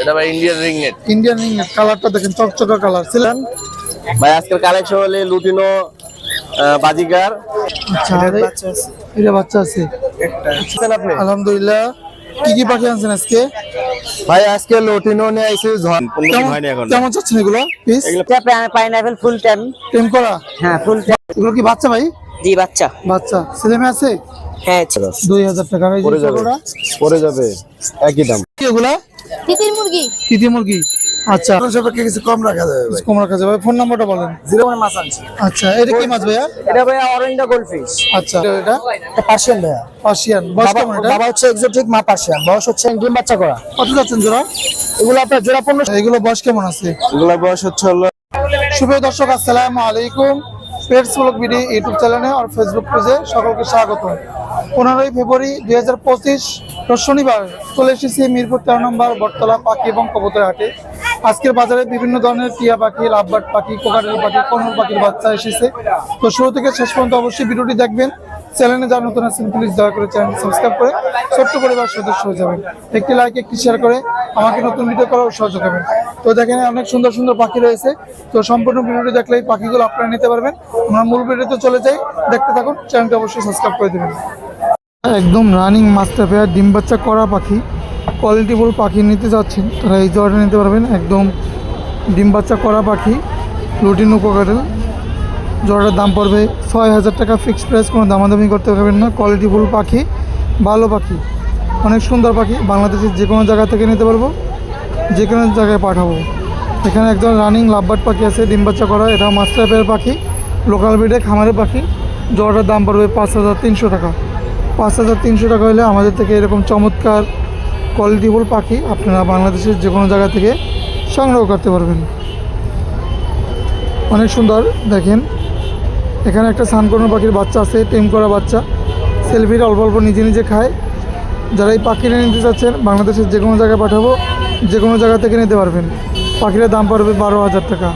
এটা ভাই Indian ring net Indian রিংনেট কালারটা দেখেন চকচকা কালার ছিলেন? ভাই আজকের কালেকশন হলে লুটিনো আহ, বাজিগার। আচ্ছা এটা বাচ্চা আছে। বুঝছেন আপনি? আলহামদুলিল্লাহ। কি কি পাখি আনছেন আজকে? ভাই আজকে লুটিনো নিয়ে আইছি ঝন কেমন কেমন চাচ্ছেন এগুলো পিস পাইনাপেল ফুল টাইম টেম করা? হ্যাঁ ফুল টাইম এগুলো কি বাচ্চা ভাই? জি বাচ্চা। বাচ্চা। ছেলে মেয়ে আছে? হ্যাঁ দুই হাজার টাকা আর এই যে ছোটটা? পরে যাবে। একই দাম। কি এগুলা? তিতির মুরগি? তিতি মুরগি? আচ্ছা। সাপেক্ষে কিছু কম রাখা যাবে ভাই। কম রাখা যাবে। ফোন নাম্বারটা বলেন। জিরো ওয়ান মাছ আনছি। আচ্ছা এটা কি মাছ ভাইয়া? এটা ভাই অরেঞ্জ গোল্ডফিশ। আচ্ছা। এটা এটা পার্সিয়ান ভাইয়া। পার্সিয়ান। বয়স কেমন এটা? বাবা হচ্ছে এক্সোটিক মা পার্সিয়ান। বয়স হচ্ছে ডিম বাচ্চা করা। কত যাচ্ছেন জোড়া? এগুলো আপনার জোড়া পনেরো এগুলো বয়স কেমন আছে? এগুলোর বয়স হচ্ছে হলো সুপ্রিয় দর্শক আসসালামু আলাইকুম। পেটস ব্লগ বিডি ইউটিউব চ্যানেলে আর ফেসবুক পেজে সকলকে স্বাগত। পনেরোই ফেব্রুয়ারি দুই হাজার পঁচিশ শনিবার চলে এসেছি মিরপুর তেরো নম্বর বটতলা পাখি এবং কবুতর হাটে। আজকের বাজারে বিভিন্ন ধরনের টিয়া পাখি, লাভবার্ড পাখি, কোকাটেল পাখি কনর পাখির বাচ্চা এসেছে। তো শুরু থেকে শেষ পর্যন্ত অবশ্যই ভিডিওটি দেখবেন। চ্যানেলে যারা নতুন আছেন প্লিজ দয়া করে চ্যানেল সাবস্ক্রাইব করে ছোট্ট পরিবার সদস্য হয়ে যাবেন। একটি লাইক একটি শেয়ার করে আমাকে নতুন ভিডিও করার সহযোগ করবেন তো দেখেন, অনেক সুন্দর সুন্দর পাখি রয়েছে। তো সম্পূর্ণ ভিডিওটি দেখলে এই পাখিগুলো আপনারা নিতে পারবেন। আমরা মূল ভিডিওতে চলে যাই। দেখতে থাকুন, চ্যানেলটি অবশ্যই সাবস্ক্রাইব করে দেবেন। একদম রানিং মাস্টার পেয়ার ডিম বাচ্চা করা পাখি। কোয়ালিটিফুল পাখি নিতে যাচ্ছেন। তারা এই জোয়ারটা নিতে পারবেন। একদম ডিম বাচ্চা করা পাখি। লুটিনো কোকাটেল জোড়াটার দাম পড়বে ছয় হাজার টাকা ফিক্সড প্রাইস কোনো দামাদামি করতে পারবেন না। কোয়ালিটিফুল পাখি, ভালো পাখি, অনেক সুন্দর পাখি। বাংলাদেশের যে কোনো জায়গা থেকে নিতে পারব, যে কোনো জায়গায় পাঠাবো। এখানে একজন রানিং লাভবার্ড পাখি আছে, ডিম বাচ্চা করা। এটা মাস্টার পাখি লোকাল ব্রিডে খামারের পাখি। জোড়াটার দাম পড়বে পাঁচ হাজার তিনশো টাকা। পাঁচ হাজার তিনশো টাকা হলে আমাদের থেকে এরকম চমৎকার কোয়ালিটিফুল পাখি আপনারা বাংলাদেশের যে কোনো জায়গা থেকে সংগ্রহ করতে পারবেন। অনেক সুন্দর, দেখেন। এখানে একটা সানকর্ণ পাখির বাচ্চা আছে টেম করা বাচ্চা। সেলফিটা অল্প অল্প নিজে নিজে খায়। যারা এই পাখিটা নিতে চাচ্ছেন বাংলাদেশের যে কোনো জায়গায় পাঠাবো যে কোনো জায়গা থেকে নিতে পারবেন। পাখিটার দাম পড়বে বারো হাজার টাকা।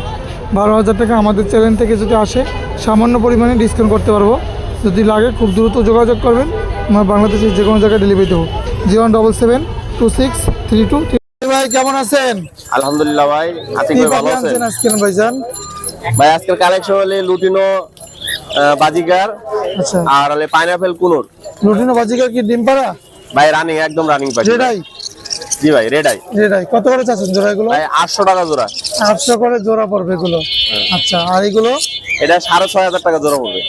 বারো হাজার টাকা আমাদের চ্যানেল থেকে যদি আসে সামান্য পরিমাণে ডিসকাউন্ট করতে পারব। যদি লাগে খুব দ্রুত যোগাযোগ করবেন। আমরা বাংলাদেশের যে কোনো জায়গায় ডেলিভারি দেবো। Zero double seven two six three two ভাই কেমন আছেন? আলহামদুলিল্লাহ ভাই আতিক কি ভাই ভালো আছেন? আজকে ভাইজান? ভাই আজকের কালেকশন হলে লুটিনো আহ, বাজিগার আচ্ছা। আর হলে পাইনাপেল কুনুর। রুটিনো বাজিকা কি ডিম পাড়া? ভাই রানিং একদম রানিং পাখি। যেটাই জি ভাই রেডাই। যেটাই কত করে চাচ্ছেন জোড়া এগুলো ভাই আটশো টাকা জোড়া। আটশো করে জোড়া পড়বে এগুলো। আচ্ছা আর এগুলো? এটা সাড়ে ছয় হাজার টাকা জোড়া পড়বে।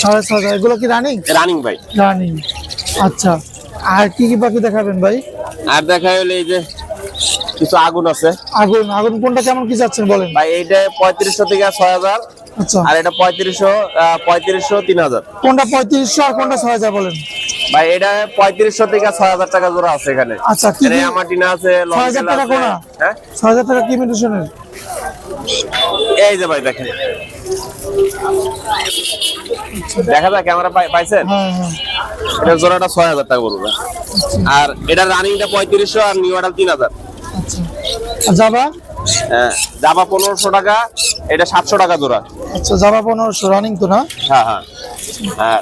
সাড়ে ছ হাজার। এগুলো কি রানিং রানিং ভাই। রানিং আচ্ছা আর কি কি পাখি দেখাবেন ভাই? আর দেখা হলে এই যে কিছু আগুন আছে। আগুন আগুন কোনটা কেমন কি চাচ্ছেন বলেন? ভাই এইটা পঁয়ত্রিশশো থেকে ছয় হাজার। আচ্ছা আর এটা পঁয়ত্রিশশো পঁয়ত্রিশশো তিন হাজার। কোনটা পঁয়ত্রিশশো আর কোনটা ছয় হাজার বলেন? ভাই এটা পঁয়ত্রিশশো থেকে ছয় হাজার টাকা জোড়া আছে এখানে। আচ্ছা কি আমার টিনা আছে ছয় হাজার টাকা কোনা? হ্যাঁ? ছয় হাজার টাকা কি মিউটেশনের? এই যে ভাই দেখেন। দেখা যায় ক্যামেরা পাইছেন? হ্যাঁ হ্যাঁ। এটা জোড়াটা ছয় হাজার টাকা পড়বে। আর এটা রানিংটা পঁয়ত্রিশশো আর নিউ আডাল তিন হাজার। আচ্ছা। হ্যাঁ, জামা পনেরোশো টাকা এটা সাতশো টাকা জোড়া। আচ্ছা পনেরো পনেরোশো রানিং তো না? হ্যাঁ হ্যাঁ। হ্যাঁ।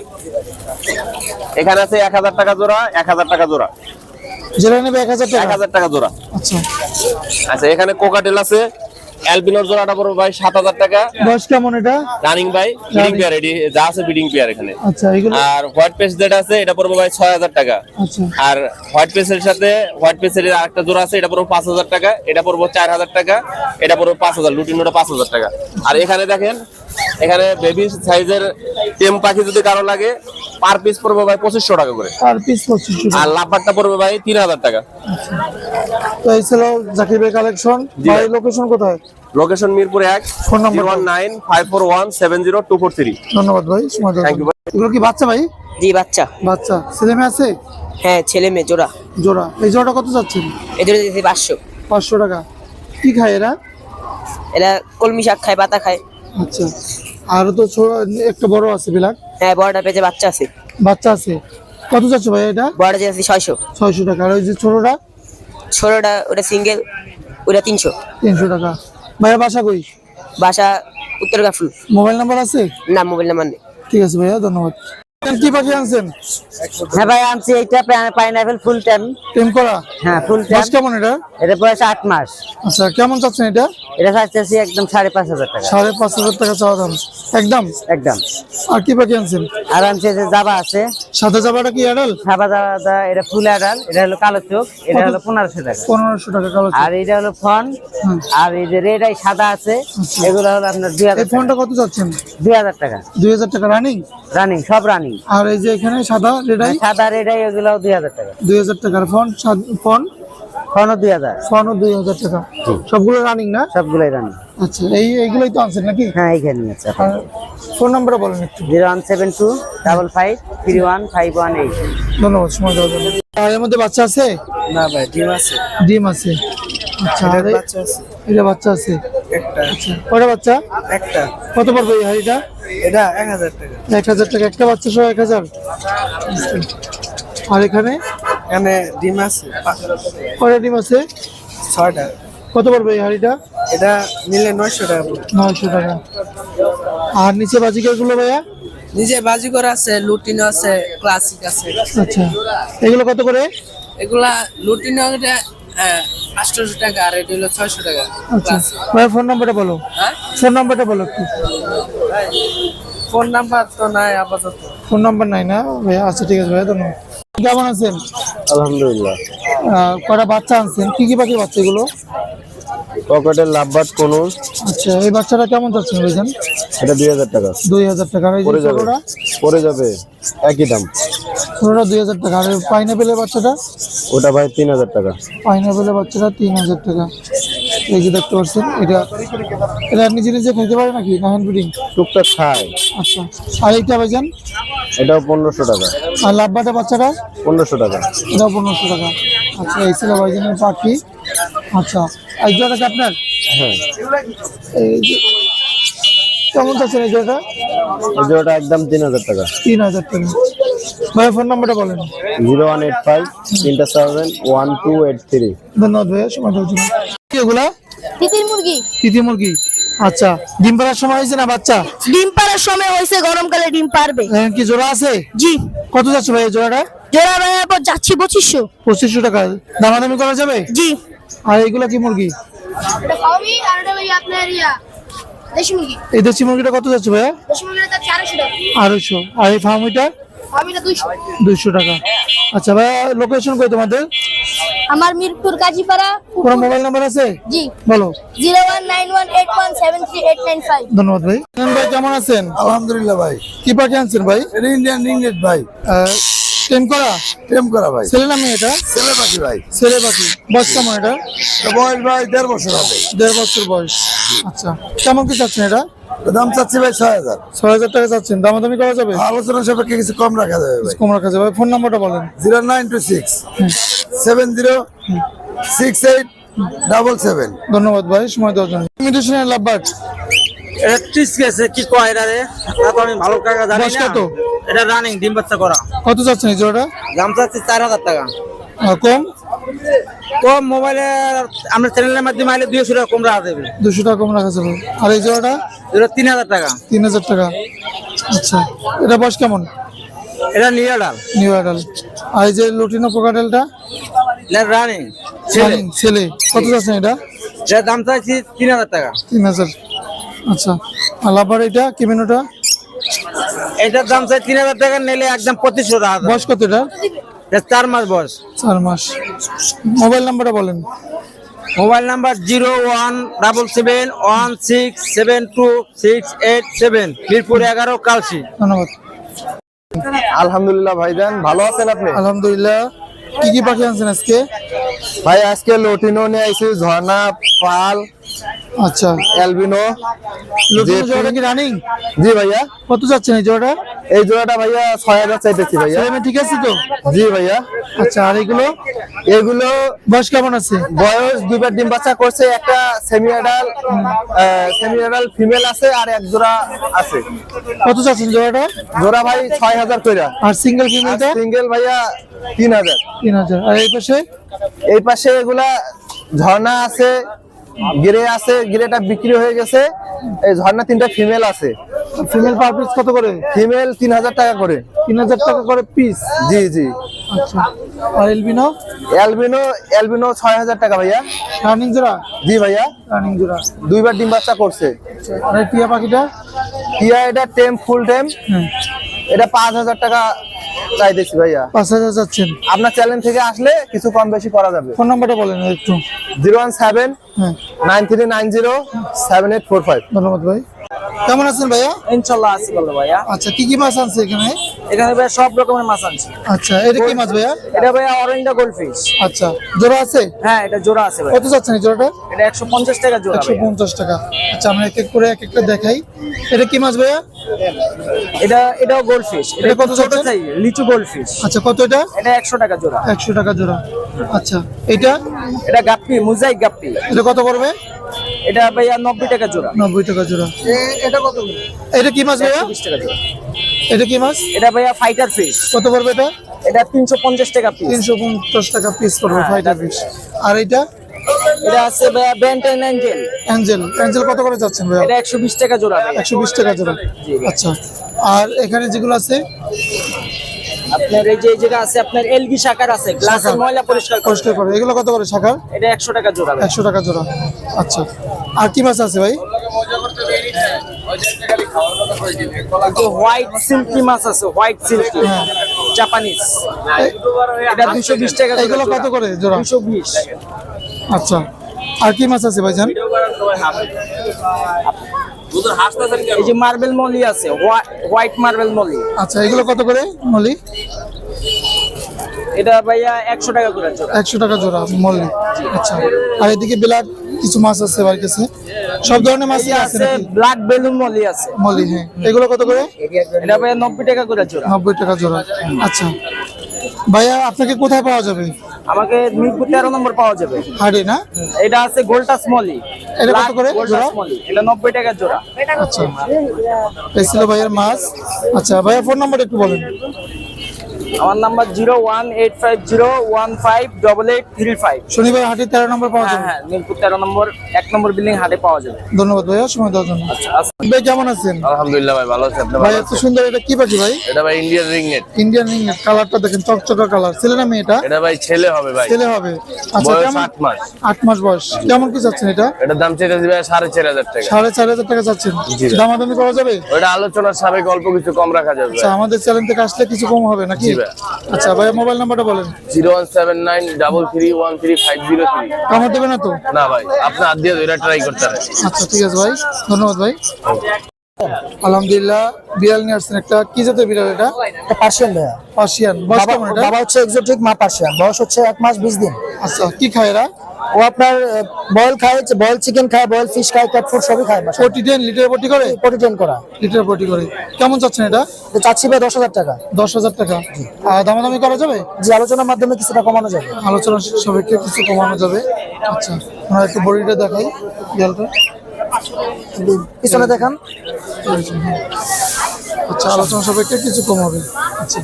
এখানে আছে এক হাজার টাকা জোড়া এক হাজার টাকা জোড়া। জোড়া নেবে এক হাজার এক টাকা হাজার টাকা জোড়া। আচ্ছা। আচ্ছা এখানে কোকাটেল আছে অ্যালবিনোর জোড়াটা পড়বে ভাই সাত হাজার টাকা। বয়স কেমন এটা? রানিং ভাই ব্রিডিং পেয়ার এডি যা আছে বিডিং পেয়ার এখানে। আচ্ছা এগুলো? আর হোয়াইট পেস যেটা আছে এটা পড়বে ভাই ছয় হাজার টাকা। আচ্ছা। আর হোয়াইট পেসের সাথে হোয়াইট পেসের আরেকটা জোড়া আছে এটা পড়বে পাঁচ হাজার টাকা এটা পড়বে চার হাজার টাকা এটা পড়বে পাঁচ হাজার লুটিনোটা পাঁচ হাজার টাকা। আর এখানে দেখেন এখানে বেবি সাইজের টেম পাখি যদি কারও লাগে পার পিস পড়বে ভাই পঁচিশশো টাকা করে। আর পিস পঁচিশশো আর লাভবারটা পড়বে ভাই তিন হাজার টাকা। তো এই ছিল জাকির ভাই কালেকশন ভাই। লোকেশন কোথায়? লোকেশন মিরপুর এক phone number one nine five four one seven zero two four three ধন্যবাদ ভাই দেওয়ার Thank এগুলো কি বাচ্চা ভাই? জি বাচ্চা। বাচ্চা। ছেলে মেয়ে আছে? হ্যাঁ ছেলে মেয়ে জোড়া। জোড়া। এই জোড়াটা কত চাচ্ছেন? এদের দিতে পাঁচশো। পাঁচশো টাকা। কি খায় এরা? এরা কলমি শাক খায় পাতা খায়। আচ্ছা। আর তো একটা বড় আছে বিলাক? হ্যাঁ বড়টা পেজে বাচ্চা আছে। বাচ্চা আছে। কত যাচ্ছে ভাই এটা? বড়টা যে আছে ছয়শো। ছয়শো টাকা। আর ওই যে ছোটটা? ছোটটা ওটা সিঙ্গেল ওটা তিনশো। তিনশো টাকা। ভাইয়া বাসা কই? বাসা উত্তর গাফুল। মোবাইল নাম্বার আছে? না মোবাইল নাম্বার নেই। ঠিক আছে ভাইয়া ধন্যবাদ। কি পাখি আনছেন? হ্যাঁ ভাই আনছি। এইটা পাইনাপেল ফুল টাইম টেম করা? হ্যাঁ ফুল টাইম বয়স কেমন এটা? এটা বয়স আট মাস। আচ্ছা কেমন চাচ্ছেন এটা? এটা চাচ্ছি একদম সাড়ে পাঁচ হাজার টাকা। সাড়ে পাঁচ হাজার টাকা চাওয়া দাম। একদম? একদম। আর কি পাখি আনছেন? আর আনছি যে জাবা আছে। সাদা জাবাটা কি অ্যাডাল সাবা জাবা এটা ফুল আডাল এটা হলো কালো চোখ। এটা হলো পনেরোশো টাকা। পনেরোশো টাকা কালো আর এটা হলো ফোন। আর এই যে রেড আই সাদা আছে এগুলো হলো আপনার দুই এই ফোনটা কত চাচ্ছেন? দুই হাজার টাকা। দুই হাজার টাকা রানিং রানিং সব রানিং। আর এই যে এখানে সাদা রেডাই? সাদা রেড আই ওগুলো দুই হাজার টাকা। দুই হাজার টাকার ফোন ফোন? ফোনও দুই হাজার। ফোনও দুই হাজার টাকা। সবগুলো রানিং না? সবগুলোই রানিং। আচ্ছা এই এইগুলোই তো আনছেন নাকি? হ্যাঁ এইখানে আছে। ফোন নাম্বারটা বলেন একটু। Zero one seven two double five three one five one eight. ধন্যবাদ সময় দেওয়ার জন্য। আর এর মধ্যে বাচ্চা আছে? না ভাই ডিম আছে। ডিম আছে। আচ্ছা বাচ্চা আছে। এটা বাচ্চা আছে। একটা। আচ্ছা কয়টা বাচ্চা? একটা। কত পড়বে এই হাড়িটা? এটা এক হাজার টাকা। এক হাজার টাকা একটা বাচ্চা সহ এক হাজার। আর এখানে? এখানে ডিম আছে পা- ডিম আছে? ছয়টা। কত পড়বে এই হাড়িটা? এটা নিলে নয়শো টাকা নয়শো টাকা। আর নিচে বাজিকারগুলো ভাইয়া? নিজে বাজিগর আছে লুটিনো আছে ক্লাসিক আছে। আচ্ছা। এগুলো কত করে? এগুলা লুটিনো আটশোশো টাকা আর এটা হলো ছয়শো টাকা। আচ্ছা। ভাইয়া ফোন নাম্বারটা বলো। হ্যাঁ? ফোন নাম্বারটা বলো একটু। ফোন নাম্বার তো নাই আপাতত। ফোন নাম্বার নাই না? ভাইয়া আচ্ছা ঠিক আছে ভাইয়া ধন্যবাদ। কেমন আছেন? আলহামদুলিল্লাহ। কটা বাচ্চা আনছেন? কি কি পাখি বাচ্চা এগুলো? পকেটের লাভবাট কোনো আচ্ছা এই বাচ্চাটা কেমন চাচ্ছেন ভাইজান? এটা দুই হাজার টাকা। দুই হাজার টাকা। পড়ে যাবে। পড়ে যাবে। একই দাম। ছোটটা দুই হাজার টাকা। আর পাইনাপেলের বাচ্চাটা? ওটা ভাই তিন হাজার টাকা। পাইনাপেলের বাচ্চাটা তিন হাজার টাকা। এই যে দেখতে পাচ্ছেন এটা এটা নিজে নিজে খেতে পারে নাকি? না হ্যান্ড ব্রিডিং টুকটাক খায়। আচ্ছা। আর এইটা ভাইজান? এটাও পনেরোশো টাকা। আর লাভবাটা বাচ্চাটা পনেরোশো টাকা। এটাও পনেরোশো টাকা। আচ্ছা এই ছিল ভাইজানের পাখি। আচ্ছা আর এই জোড়াটা কি আপনার? হ্যাঁ। এই যে কেমন চাচ্ছেন এই জোড়াটা? এই ওটা একদম তিন হাজার টাকা। তিন হাজার টাকা। ভাইয়া ফোন নাম্বারটা বলেন। জিরো ওয়ান এইট ফাইভ তিনটা seven one two eight three ধন্যবাদ ভাইয়া সময় কি এগুলা তিতির মুরগি। তিতি মুরগি। আচ্ছা ডিম পাড়ার সময় হয়েছে না বাচ্চা? ডিম পাড়ার সময় হয়েছে গরমকালে ডিম পারবে কি জোড়া আছে? জি। কত যাচ্ছে ভাই জোড়াটা? জোড়া যাচ্ছি পঁচিশশো। পঁচিশশো টাকা। দামাদামি করা যাবে? জি। আর এগুলা কি মুরগি? এটা ফাউমি আর এটা ভাই আপনার দেশি মুরগি। এই দেশি মুরগিটা কত যাচ্ছে ভাইয়া? দেশি মুরগিটা তার চারশো টাকা। আড়াইশো। আর এই ফার্মিটা দুইশো। টাকা। আচ্ছা ভাইয়া লোকেশন কই তোমাদের? আমার মিরপুর কাজীপাড়া পুরো মোবাইল নাম্বার আছে? জি। বলো। Zero one nine one eight one seven three eight nine five. ধন্যবাদ ভাই। কেমন আছেন? আলহামদুলিল্লাহ ভাই। কি পাখি আনছেন ভাই? ইন্ডিয়ান ইংলিশ ভাই। টেন করা? প্রেম করা ভাই। ছেলে নামে এটা? ছেলে পাখি ভাই। ছেলে পাখি। বয়স কেমন এটা? বয়স ভাই দেড় বছর হবে। দেড় বছর বয়স। আচ্ছা কেমন কি চাচ্ছেন এটা? দাম চাচ্ছি ভাই ছয় হাজার। ছয় হাজার টাকা চাচ্ছেন। দামাদামি করা যাবে? আলোচনা সাপেক্ষে কিছু কম রাখা যাবে কম রাখা যাবে। ফোন নাম্বারটা বলেন। Zero nine two six seven zero six eight double seven. ধন্যবাদ ভাই সময় দেওয়ার জন্য। ইমিটেশনের লাভবাট এটা ত্রিশ গেছে কি কয় এটা রে? তা তো আমি ভালো টাকা জানি বয়স না। কত? এটা রানিং ডিম বাচ্চা করা। কত চাচ্ছেন এই জোড়াটা? দাম চাচ্ছি চার হাজার টাকা। আহ, কম? তো মোবাইলে আমরা চ্যানেলের মাধ্যমে আইলে দুইশো টাকা কম রাখা দেবে দুশো টাকা কম রাখা যাবে। আর এই জোড়াটা? এটা তিন হাজার টাকা। তিন হাজার টাকা। আচ্ছা এটা বয়স কেমন? এটা নিয়ে ডাল নিউ আর এই যে লুটিনো কোকাটেলটা রানিং ছেলে ছেলে। কত চাচ্ছেন এটা? এটা দাম চাইছি তিন হাজার টাকা। তিন হাজার। আচ্ছা আর লাভার এটা কিমেনোটা? এটার দাম চাই তিন হাজার টাকা নিলে একদম পঁচিশশো টাকা। বয়স কত এটা? এটা চার মাস বয়স। চার মাস। মোবাইল নাম্বারটা বলেন। Mobile number zero one double seven one six seven two six eight seven Mirpur এগারো কালসি ধন্যবাদ। আলহামদুলিল্লাহ ভাইজান ভালো আছেন আপনি? আলহামদুলিল্লাহ। কি কি পাখি আনছেন আজকে? ভাই আজকে লটিনো নিয়ে আইছি ঝর্ণা পাল আচ্ছা। অ্যালবিনো। কি রানিং জি ভাইয়া। কত চাচ্ছেন এই জোড়াটা? এই জোড়াটা ভাইয়া ছয় হাজার চাইতেছি ভাইয়া। ঠিক আছে তো? জি ভাইয়া। আচ্ছা আর এগুলো? এগুলো বয়স কেমন আছে? বয়স দুইবার ডিম বাচ্চা করছে একটা semi adult semi adult female আছে আর এক জোড়া আছে। কত চাচ্ছেন জোড়াটা? জোড়া ভাই ছয় হাজার কইরা। আর সিঙ্গেল ফিমেলটা সিঙ্গেল ভাইয়া তিন হাজার। তিন হাজার। আর এই পাশে? এই পাশে এগুলা ঝর্ণা আছে গ্রে আছে গ্রেটা বিক্রি হয়ে গেছে। এই ঝর্ণা তিনটা ফিমেল আছে। ফিমেল পার পিস কত করে? ফিমেল তিন হাজার টাকা করে। তিন হাজার টাকা করে পিস জি জি। আচ্ছা। আর এলবিনো অ্যালবিনো অ্যালবিনো ছয় হাজার টাকা ভাইয়া। রানিং জোড়া? জি ভাইয়া। রানিং জোড়া। দুইবার ডিম বাচ্চা করছে। আর টিয়া পাখিটা? টিয়া এটা টেম ফুল টেম। এটা পাঁচ হাজার টাকা চাইতেছি ভাইয়া। পাঁচ হাজার চাচ্ছেন আপনার চ্যানেল থেকে আসলে কিছু কম বেশি করা যাবে। ফোন নাম্বারটা বলেন একটু। জিরো ওয়ান সেভেন হ্যাঁ। Nine three nine zero seven eight four five. ধন্যবাদ ভাই। কেমন আছেন ভাইয়া? ইনশাল্লাহ আসি বলল ভাইয়া। আচ্ছা কি কি মাছ আনছে এখানে? এখানে ভাইয়া সব রকমের মাছ আনছি। আচ্ছা এটা কি মাছ ভাইয়া? এটা ভাইয়া অরেঞ্জা গোল্ড ফিশ আচ্ছা জোড়া আছে? হ্যাঁ এটা জোড়া আছে ভাই কত যাচ্ছেন এই জোড়াটা? এটা একশো পঞ্চাশ টাকা জোড়া একশো ভাইয়া। পঞ্চাশ টাকা। আচ্ছা আমরা এক এক করে এক একটা দেখাই। এটা কি মাছ ভাইয়া? এটা এটাও গোল্ড ফিশ এটা কত ছোট যাচ্ছে? সাইজ লিচু গোল্ড ফিশ আচ্ছা কত এটা? এটা একশো টাকা জোড়া। একশো টাকা জোড়া। আচ্ছা এটা? এটা গাপ্পি মুজাইক গাপ্পি। এটা কত পড়বে? এটা ভাইয়া নব্বই টাকা জোড়া। নব্বই টাকা জোড়া। এটা কত এটা কি মাছ ভাইয়া? বিশ টাকা জোড়া। এটা কি মাছ? এটা ভাইয়া ফাইটার ফিশ কত পড়বে এটা? এটা তিনশো পঞ্চাশ টাকা পিস তিনশো পঞ্চাশ টাকা পিস পড়বে হ্যাঁ, ফাইটার এটা পিস আর এটা? এটা আছে ভাইয়া বেন্টেন অ্যাঞ্জেল অ্যাঞ্জেল অ্যাঞ্জেল কত করে যাচ্ছেন ভাইয়া? এটা একশো বিশ টাকা জোড়া একশো বিশ টাকা জোড়া। আচ্ছা। আর এখানে যেগুলো আছে? আপনার এই যে জায়গা আছে আপনার এলগি শাখার আছে গ্লাসের ময়লা পরিষ্কার পরিষ্কার করে। এগুলো কত করে শাখার? এটা একশো টাকা জোড়া ভাইয়া। একশো টাকা জোড়া। আচ্ছা। আর কি মাছ আছে ভাই? হোয়াইট সিল্কি মাছ আছে হোয়াইট সিল্কি। জাপানিজ এটা দুশো বিশ টাকা এগুলো কত করে জোড়া? দুশো বিশ। আচ্ছা। আর কি মাছ আছে ভাইজান? এই যে মার্বেল মলি আছে হোয়াইট মার্বেল মলি। আচ্ছা এগুলো কত করে মলি? এটা ভাইয়া একশো টাকা করে জোড়া। একশো টাকা জোড়া মলি। আচ্ছা আর এদিকে কিছু মাছ আছে কাছে? সব ধরনের মাছই আছে ব্ল্যাক বেলুন মলি আছে। মলি হ্যাঁ। এগুলো কত করে? এটা ভাইয়া নব্বই টাকা করে জোড়া। টাকা জোড়া। আচ্ছা ভাইয়া আপনাকে কোথায় পাওয়া যাবে? আমাকে মিরপুর তেরো নম্বর পাওয়া যাবে। হাড়ি না? এটা আছে গোল্টাস স্মলি। এটা কত করে? জোড়া? এটা নব্বই টাকা জোড়া। আচ্ছা। এই ছিল ভাইয়ের মাছ। আচ্ছা ভাইয়া ফোন নাম্বার একটু বলেন। আমার number zero one eight five zero one five double eight three five. শনিবার হাটে তেরো নম্বর পাওয়া হ্যাঁ যাবে। হ্যাঁ মিরপুর তেরো নম্বর এক নম্বর বিল্ডিং হাটে পাওয়া যাবে। ধন্যবাদ ভাইয়া সময় দেওয়ার জন্য। আচ্ছা ভাই কেমন আছেন? আলহামদুলিল্লাহ ভাই ভালো আছে। আপনি ভাই এত সুন্দর এটা কি পাখি ভাই? এটা ভাই Indian ring net Indian ring net কালারটা দেখেন চকচকা কালার ছেলে না মেয়েটা এটা? ভাই ছেলে হবে ভাই। ছেলে হবে। আচ্ছা কেমন? আট মাস। আট মাস বয়স। কেমন কি চাচ্ছেন এটা? এটার দাম সাড়ে চার হাজার টাকা। সাড়ে চার হাজার টাকা চাচ্ছেন। জি। দামাদামি করা যাবে? ওটা আলোচনার সাবেক অল্প কিছু কম রাখা যাবে আচ্ছা আমাদের চ্যানেল থেকে আসলে কিছু কম হবে নাকি? ভাই। আচ্ছা ভাইয়া মোবাইল নাম্বারটা বলেন। Zero one seven nine double three one three five zero three কামড় দেবে না তো? না ভাই আপনি হাত দিয়ে ট্রাই করতে পারেন আচ্ছা ঠিক আছে ভাই। ধন্যবাদ ভাই। আলহামদুলিল্লাহ বিড়াল নিয়ে আসছেন একটা কি জাতের বিড়াল এটা? পার্সিয়ান ভাইয়া। পার্সিয়ান বয়স বাবা কেমন এটা? বাবা হচ্ছে এক্সোটিক মা পার্সিয়ান বয়স হচ্ছে এক মাস বিশ দিন। আচ্ছা কি খায় এরা? ও আপনার বয়েল খায় বয়েল চিকেন খায় বয়েল ফিশ খায় ক্যাট ফুড সবই খায় টেন লিটার পটি করে? প্রোটিন করা। লিটার পটি করে। কেমন চাচ্ছেন এটা? চাচ্ছি ভাই দশ হাজার টাকা। দশ হাজার টাকা। আর দামাদামি করা যাবে? যে আলোচনার মাধ্যমে কিছুটা কমানো যাবে। আলোচনা সবাইকে কিছু কমানো যাবে। আচ্ছা আমরা একটু বডিটা দেখাই বিড়ালটা। পিছনে দেখান। আচ্ছা আলোচনা সবাইকে কিছু কমাবে আচ্ছা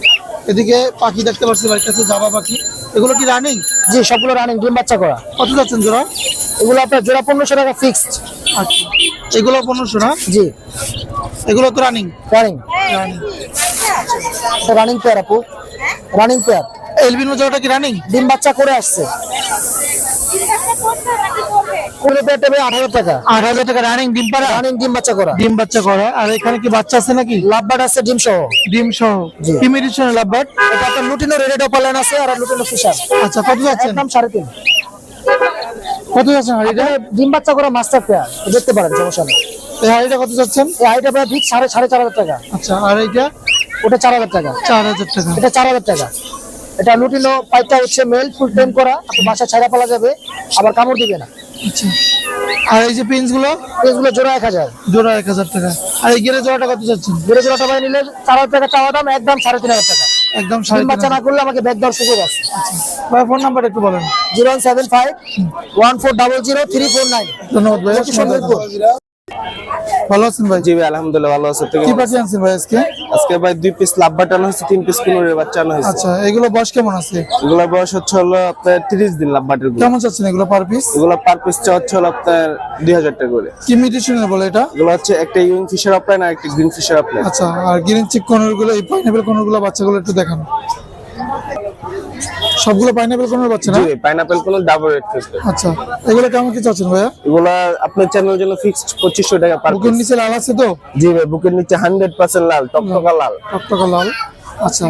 এদিকে পাখি দেখতে পাচ্ছি বাড়ির কাছে জাবা পাখি। এগুলো কি রানিং জি সবগুলো রানিং ডিম বাচ্চা করা। কত যাচ্ছেন জোড়া? এগুলো আপনার জোড়া পনেরোশো টাকা ফিক্সড আচ্ছা এগুলো পনেরোশো না? জি। এগুলো তো রানিং রানিং রানিং পেয়ার আপু। রানিং পেয়ার এলবিনো জোড়াটা কি রানিং ডিম বাচ্চা করে আসছে। কুড়ি পেয়ারটা ভাই আট হাজার টাকা। আট হাজার টাকা রানিং ডিম পাড়া? রানিং ডিম বাচ্চা করা। ডিম বাচ্চা করা। আর এখানে কি বাচ্চা আছে নাকি? লাভবার্ড আছে ডিম সহ। ডিম সহ। জি। লাভবাট এটা আপনার লুটিনো রেডেড অপালাইন আছে আর লুটিনো ফিশার আচ্ছা কত যাচ্ছেন? একদম সাড়ে তিন। কত যাচ্ছেন হাড়িটা? ডিম বাচ্চা করা মাস্টার পেয়ার দেখতে পারেন সমস্যা নেই। এই হাড়িটা কত যাচ্ছেন? এই হাইট আপনার ঠিক সাড়ে সাড়ে চার হাজার টাকা। আচ্ছা আর এইটা? ওটা চার হাজার টাকা। চার হাজার টাকা। এটা চার হাজার টাকা। এটা লুটিনো পাইপটা হচ্ছে মেল ফুল টেম করা। বাসা ছাড়া পালা যাবে আবার কামড় দিবে না। আচ্ছা। আর এই যে পিন্সগুলো? এগুলো জোড়া এক হাজার। জোড়া এক হাজার টাকা। আর এই গেলে জোড়াটা কত চাচ্ছেন? বেড়ে জোড়াটা ভাই নিলে চার হাজার টাকা চাওয়া দাম একদম সাড়ে তিন হাজার টাকা। একদম সাড়ে বাচ্চা না করলে আমাকে ব্যাগ দেওয়ার সুযোগ আছে। ভাই ফোন নাম্বার একটু বলেন। Zero one seven five one four double zero three four nine. ধন্যবাদ ভাই। ভালো আছেন ভাই? জি ভাই আলহামদুলিল্লাহ ভালো আছে। কি পাখি আনছেন ভাই আজকে? আজকে ভাই দুই পিস বাটানো হয়েছে তিন পিস কুনুরের বাচ্চা আনা হয়েছে। আচ্ছা এগুলো বয়স কেমন আছে? এগুলোর বয়স হচ্ছে হলো আপনার তিরিশ দিন লাভ বাটেরগুলো। কেমন চাচ্ছেন এগুলো পার পিস এগুলো পার পিস হচ্ছে হলো আপনার দুই হাজার টাকা করে। কি মিউটেশনের বলে এটা? এগুলো হচ্ছে একটা ইউইং ফিশার অফলাইন আর একটা গ্রিন ফিশার অফলাইন। আচ্ছা আর গ্রিন চিক কর্নারগুলো এই পাইনাপেল কর্নারগুলো বাচ্চাগুলো একটু দেখান। সবগুলো পাইনাপেল কর্নার বাচ্চা না? জি পাইনাপেল কোনো ডাবল রেট ফিক্সড আচ্ছা এগুলো কেমন কি চাচ্ছেন ভাইয়া? এগুলা আপনার চ্যানেলের জন্য ফিক্সড পঁচিশশো টাকা পার বুকের নিচে লাল আছে তো? জি ভাই বুকের নিচে হান্ড্রেড পার্সেন্ট লাল টকটকা লাল। টকটকা লাল। আচ্ছা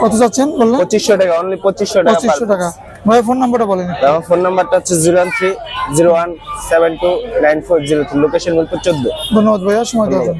কত চাচ্ছেন বললেন? পঁচিশশো টাকা অনলি পঁচিশশো টাকা পঁচিশশো টাকা। ভাইয়া ফোন নাম্বারটা বলেন আমার ফোন নাম্বারটা হচ্ছে zero one three zero one seven two nine four zero three location Mirpur চোদ্দ। ধন্যবাদ ভাইয়া সময় দেওয়ার জন্য।